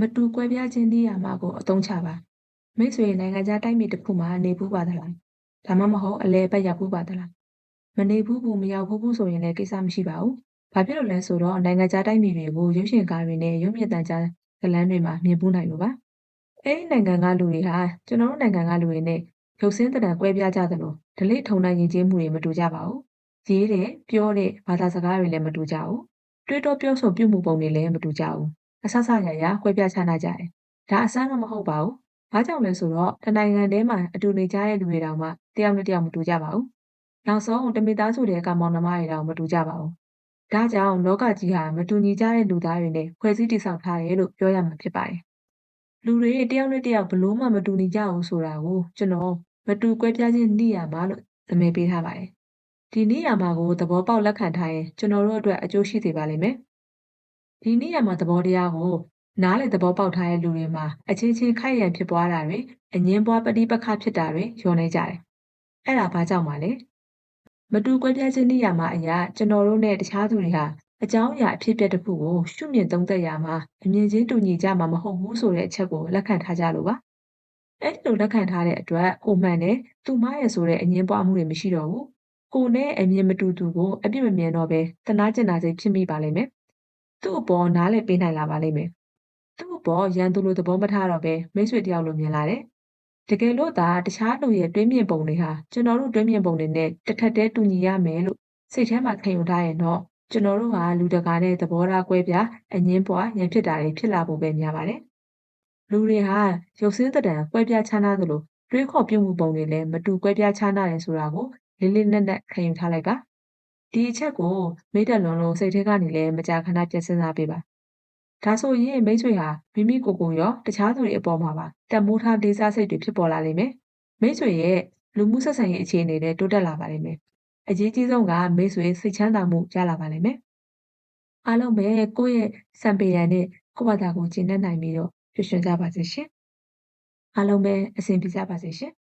မတူကွဲပြားခြင်းနည်းရာမှာကိုအသုံးချပါမိတ်ဆွေနိုင်ငံခြားတိုင်းပြည်တစ်ခုမှာနေဘူးပါသလားဒါမှမဟုတ်အလဲပတ်ရောက်ဘူးပါသလားမနေဘူးဘူးမရောက်ဘူးဘူးဆိုရင်လည်းကိစ္စမရှိပါဘူးဘာဖြစ်လို့လဲဆိုတော့နိုင်ငံခြားတိုင်းပြည်တွေကိုရုပ်ရှင်ကားတွေနဲ့ရုပ်မြင်သံကြားဇာတ်လမ်းတွေမှာမြင်ပူးနိုင်လို့ပါအဲဒီနိုင်ငံကလူတွေဟာကျွန်တော်တို့နိုင်ငံကလူတွေနဲ့ရုပ်စင်းတံကွဲပြားကြသလိုဒလိထုံနိုင်ရင်ချင်းမှုတွေမတူကြပါဘူးရေးတဲ့ပြောတဲ့ဘာသာစကားတွေလည်းမတူကြဘူးတွေးတောပြောဆိုပြုမှုပုံတွေလည်းမတူကြဘူး အဆဆရရကွဲပြားခြားနာကြတယ်ဒါအစမ်းတော့မဟုတ်ပါဘူးဘာကြောင့်လဲဆိုတော့တနိုင်ငံထဲမှာအတူနေကြတဲ့လူတွေတောင်မှတယောက်နဲ့တယောက်မတူကြပါဘူးနောက်ဆုံးတမိသားစုတွေကမောင်နှမတွေတောင်မတူကြပါဘူးဒါကြောင့်လောကကြီးဟာမတူညီကြတဲ့လူသားတွေနဲ့ဖွဲ့စည်းတည်ဆောက်ထားတယ်လို့ပြောရမှာဖြစ်ပါတယ်လူတွေတယောက်နဲ့တယောက်ဘလို့မှမတူညီကြဘူးဆိုတာကိုကျွန်တော်မတူကွဲပြားခြင်းနိယာမလို့နာမည်ပေးထားပါတယ်ဒီနိယာမကိုသဘောပေါက်လက်ခံထားရင်ကျွန်တော်တို့အတွက်အကျိုးရှိစေပါလိမ့်မယ် ဒီနိယာမသဘောတရားကိုနားလေသဘောပေါက်ထားတဲ့လူတွေမှာအချင်းချင်းခိုက်ရန်ဖြစ်ပွားတာတွေအငင်းပွားပဋိပက္ခဖြစ်တာတွေညှော်နေကြတယ်အဲ့ဒါဘာကြောင့်ပါလဲမတူကွဲပြားခြင်းနိယာမအရာကျွန်တော်တို့နဲ့တခြားသူတွေဟာအကြောင်းအရာအဖြစ်အပျက်တစ်ခုကိုရှုမြင်သုံးသပ်ရမှာအမြင်ချင်းတူညီကြမှာမဟုတ်ဘူးဆိုတဲ့အချက်ကိုလက်ခံထားကြလို့ပါအဲ့ဒီလိုလက်ခံထားတဲ့အတွက်ကိုမှန်တယ်သူမရဲ့ဆိုတဲ့အငင်းပွားမှုတွေမရှိတော့ဘူးကိုနဲ့အမြင်မတူသူကိုအပြစ်မမြင်တော့ပဲတနာကျင်နာစိတ်ဖြစ်မိပါလိမ့်မယ် သူ့အပေါ်နားလည်ပေးနိုင်လာပါလိမ့်မယ်သူ့အပေါ်ရန်သူလိုသဘောမထားတော့ပဲမိတ်ဆွေတယောက်လိုမြင်လာတယ်တကယ်လို့သာတခြားလူရဲ့တွင်းမြင့်ပုံတွေဟာကျွန်တော်တို့တွင်းမြင့်ပုံတွေနဲ့တစ်ထပ်တည်းတူညီရမယ်လို့စိတ်ထဲမှာခံယူထားရင်တော့ကျွန်တော်တို့ဟာလူတကာနဲ့သဘောထားကွဲပြားအငင်းပွားရန်ဖြစ်တာတွေဖြစ်လာဖို့ပဲများပါတယ်။လူတွေဟာရုပ်စင်းတံကွဲပြားခြားနားသလိုတွေးခေါ်ပြုမှုပုံတွေလည်းမတူကွဲပြားခြားနားတယ်ဆိုတာကိုလေးလေးနက်နက်ခံယူထားလိုက်ပါ။ ဒီအချက်ကိုမိတ်တက်လွန်လို့စိတ်ထဲကနေလည်းမကြာခဏပြန်စဉ်းစားပေးပါ။ဒါဆိုရင်မိတ်ဆွေဟာမိမိကိုယ်ကိုရောတခြားသူတွေအပေါ်မှာပါတမိုးထားလေးစားစိတ်တွေဖြစ်ပေါ်လာလိမ့်မယ်။မိတ်ဆွေရဲ့လူမှုဆက်ဆံရေးအခြေအနေတွေတိုးတက်လာပါလိမ့်မယ်။အရေးကြီးဆုံးကမိတ်ဆွေစိတ်ချမ်းသာမှုရလာပါလိမ့်မယ်။အားလုံးပဲကိုယ့်ရဲ့စံပေရန်နဲ့ကိုယ့်ဘာသာကိုကျင့်တတ်နိုင်ပြီးတော့ပျော်ရွှင်ကြပါစေရှင်။အားလုံးပဲအဆင်ပြေကြပါစေရှင်။